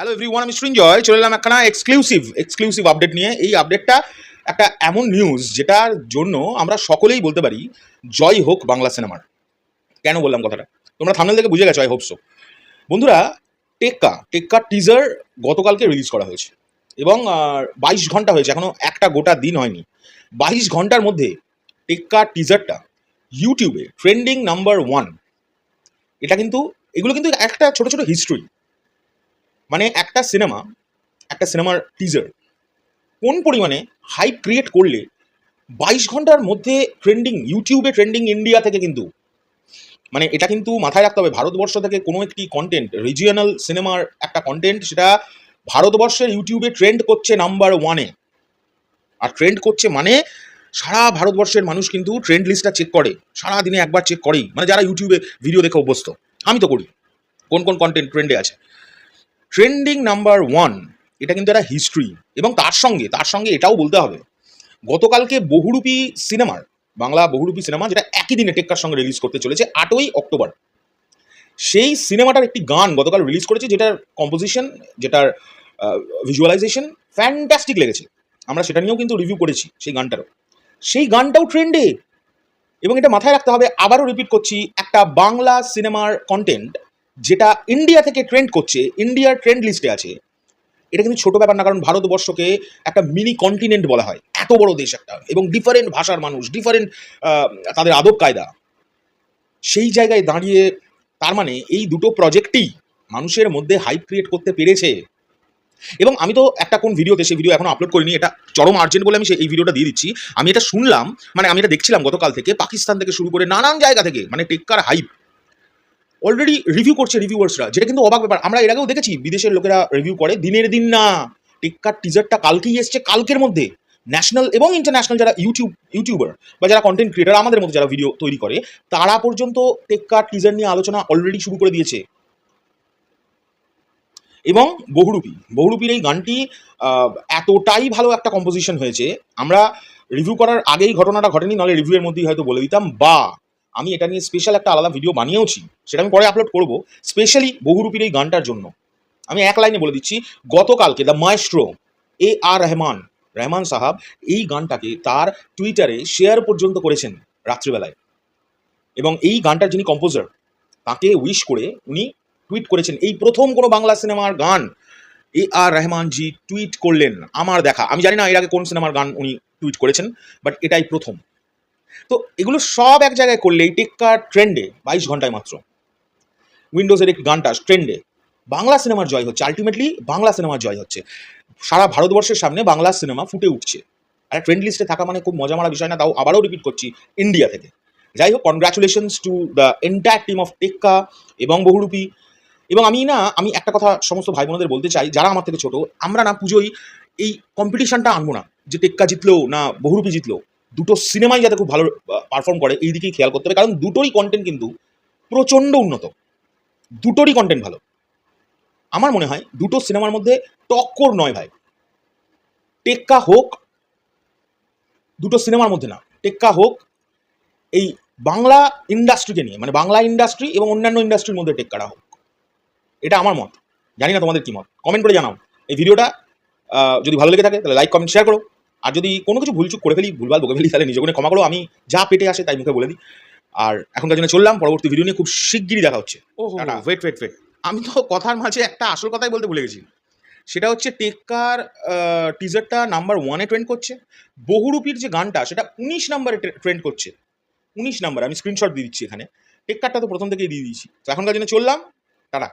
Hello everyone আমি সৃঞ্জয়। চলে এলাম একখানা এক্সক্লুসিভ এক্সক্লুসিভ আপডেট নিয়ে। এই আপডেটটা একটা এমন নিউজ যেটার জন্য আমরা সকলেই বলতে পারি, জয় হোক বাংলা সিনেমার কেন বললাম কথাটা? তোমরা থামনেল থেকে বুঝে গেছো আই হোপ সো বন্ধুরা, টেক্কা টেক্কা টিজার গতকালকে রিলিজ করা হয়েছে। এবং বাইশ ঘণ্টা হয়েছে, এখনও একটা গোটা দিন হয়নি। বাইশ ঘণ্টার মধ্যে টেক্কা টিজারটা ইউটিউবে ট্রেন্ডিং নাম্বার ওয়ান এটা কিন্তু, এগুলো কিন্তু একটা ছোট ছোট হিস্ট্রি মানে একটা সিনেমা একটা সিনেমার টিজার কোন পরিমাণে হাইপ ক্রিয়েট করলে বাইশ ঘণ্টার মধ্যে ট্রেন্ডিং ইউটিউবে ট্রেন্ডিং ইন্ডিয়া থেকে কিন্তু মানে এটা কিন্তু মাথায় রাখতে হবে ভারতবর্ষ থেকে কোনো একটি কন্টেন্ট রিজিয়নাল সিনেমার একটা কন্টেন্ট সেটা ভারতবর্ষের ইউটিউবে ট্রেন্ড করছে নাম্বার ওয়ানে আর ট্রেন্ড করছে মানে সারা ভারতবর্ষের মানুষ কিন্তু ট্রেন্ড লিস্টটা চেক করে, সারা দিনে একবার চেক করেই। মানে যারা ইউটিউবে ভিডিও দেখে অভ্যস্ত, আমি তো করি। কোন কোন কন্টেন্ট ট্রেন্ডে আছে? ট্রেন্ডিং নাম্বার ওয়ান এটা কিন্তু একটা হিস্ট্রি এবং তার সঙ্গে তার সঙ্গে এটাও বলতে হবে। গতকালকে বহুরূপী সিনেমার বাংলা বহুরূপী সিনেমা যেটা একই দিনে টেক্কার সঙ্গে রিলিজ করতে চলেছে, আটই অক্টোবর। সেই সিনেমাটার একটি গান গতকাল রিলিজ করেছে, যেটার কম্পোজিশন যেটার ভিজুয়ালাইজেশন ফ্যান্টাস্টিক লেগেছে। আমরা সেটা নিয়েও কিন্তু রিভিউ করেছি সেই গানটারও। সেই গানটাও ট্রেন্ডে এবং এটা মাথায় রাখতে হবে, আবারও রিপিট করছি, একটা বাংলা সিনেমার কন্টেন্ট যেটা ইন্ডিয়া থেকে ট্রেন্ড করছে ইন্ডিয়ার ট্রেন্ড লিস্টে আছে। এটা কিন্তু ছোট ব্যাপার না, কারণ ভারতবর্ষকে একটা মিনি কন্টিনেন্ট বলা হয়। এত বড় দেশ একটা, এবং ডিফারেন্ট ভাষার মানুষ ডিফারেন্ট তাদের আদব কায়দা। সেই জায়গায় দাঁড়িয়ে, তার মানে এই দুটো প্রজেক্টই মানুষের মধ্যে হাইপ ক্রিয়েট করতে পেরেছে। এবং আমি তো একটা কোন ভিডিওতে, সেই ভিডিও এখন আপলোড করিনি, এটা চরম আর্জেন্ট বলে আমি সেই, এই ভিডিওটা দিয়ে দিচ্ছি। আমি এটা শুনলাম মানে আমি এটা দেখছিলাম গতকাল থেকে, পাকিস্তান থেকে শুরু করে নানান জায়গা থেকে মানে টেক্কার হাইপ অলরেডি রিভিউ করছে রিভিউয়ার্সরা যেটা কিন্তু অবাক ব্যাপার। আমরা এর আগেও দেখেছি, বিদেশের লোকেরা রিভিউ করে দিনের দিন না। টেক্কার টিজারটা কালকেই এসছে, কালকের মধ্যে। ন্যাশনাল এবং ইন্টারন্যাশনাল যারা ইউটিউব ইউটিউবার বা যারা কন্টেন্ট ক্রিয়েটার আমাদের মধ্যে যারা ভিডিও তৈরি করে, তারা পর্যন্ত টেক্কার টিজার নিয়ে আলোচনা অলরেডি শুরু করে দিয়েছে। এবং বহুরূপী, বহুরূপীর এই গানটি এতটাই ভালো একটা কম্পোজিশন হয়েছে। আমরা রিভিউ করার আগেই ঘটনাটা ঘটেনি, নাহলে রিভিউয়ের মধ্যেই হয়তো বলে দিতাম, বা আমি এটা নিয়ে স্পেশাল একটা আলাদা ভিডিও বানিয়েওছি, সেটা আমি পরে আপলোড করব স্পেশালি বহুরূপীর এই গানটার জন্য। আমি এক লাইনে বলে দিচ্ছি, গতকালকে the maestro A R Rahman Rahman সাহাব এই গানটাকে তার টুইটারে শেয়ার পর্যন্ত করেছেন রাত্রিবেলায়। এবং এই গানটার যিনি কম্পোজার তাকে উইশ করে উনি টুইট করেছেন, এই প্রথম কোনো বাংলা সিনেমার গান এ আর রহমানজি টুইট করলেন, আমার দেখা। আমি জানি না এর আগে কোন সিনেমার গান উনি টুইট করেছেন বাট এটাই প্রথম। তো এগুলো সব এক জায়গায় করলে এই টেক্কা ট্রেন্ডে বাইশ ঘন্টায় মাত্র। উইন্ডোজের একটি গানটা ট্রেন্ডে। বাংলা সিনেমার জয় হচ্ছে। আলটিমেটলি বাংলা সিনেমার জয় হচ্ছে। সারা ভারতবর্ষের সামনে বাংলা সিনেমা ফুটে উঠছে। আর ট্রেন্ড লিস্টে থাকা মানে খুব মজা মারা বিষয় না, তাও আবারও রিপিট করছি ইন্ডিয়া থেকে। যাই হোক congratulations to the entire team of Tekka এবং বহুরূপী। এবং আমি না, আমি একটা কথা সমস্ত ভাই বোনদের বলতে চাই, যারা আমার থেকে ছোট, আমরা না পুজোয় এই কম্পিটিশনটা আনব না, যে টেক্কা জিতলো না বহুরূপী জিতলো। দুটো সিনেমাই যাতে খুব ভালো পারফর্ম করে, এই দিকেই খেয়াল করতে হবে। কারণ দুটোরই কন্টেন্ট কিন্তু প্রচণ্ড উন্নত। দুটোরই কন্টেন্ট ভালো। আমার মনে হয় দুটো সিনেমার মধ্যে টক্কর নয় ভাই। টেক্কা হোক, দুটো সিনেমার মধ্যে না, টেক্কা হোক, এই বাংলা ইন্ডাস্ট্রিকে নিয়ে মানে বাংলা ইন্ডাস্ট্রি এবং অন্যান্য ইন্ডাস্ট্রির মধ্যে টেক্কাটা হোক। এটা আমার মত। জানি না তোমাদের কী মত। কমেন্ট করে জানাও। এই ভিডিওটা যদি ভালো লেগে থাকে, তাহলে লাইক কমেন্ট শেয়ার করো। আর যদি কোনো কিছু ভুলচুক করে ফেলি ভুলভাল বকে ফেলি তাহলে নিজে করে ক্ষমা করো আমি যা পেটে আসে তাই মুখে বলে দিই। আর এখনকার জন্য চললাম পরবর্তী ভিডিও নিয়ে খুব শিগগিরই দেখা হচ্ছে। ও ওয়েট ওয়েট ওয়েট আমি তো কথার মাঝে একটা আসল কথাই বলতে ভুলে গেছি। সেটা হচ্ছে টেক্কার টিজারটা নাম্বার ওয়ানে ট্রেন্ড করছে। বহুরূপীর যে গানটা সেটা উনিশ নাম্বারে ট্রেন্ড করছে। উনিশ নাম্বার আমি স্ক্রিনশট দিয়ে দিচ্ছি এখানে। টেক্কারটা তো প্রথম থেকেই দিয়ে দিয়েছি। তো এখনকার জন্য চললাম। টাটা।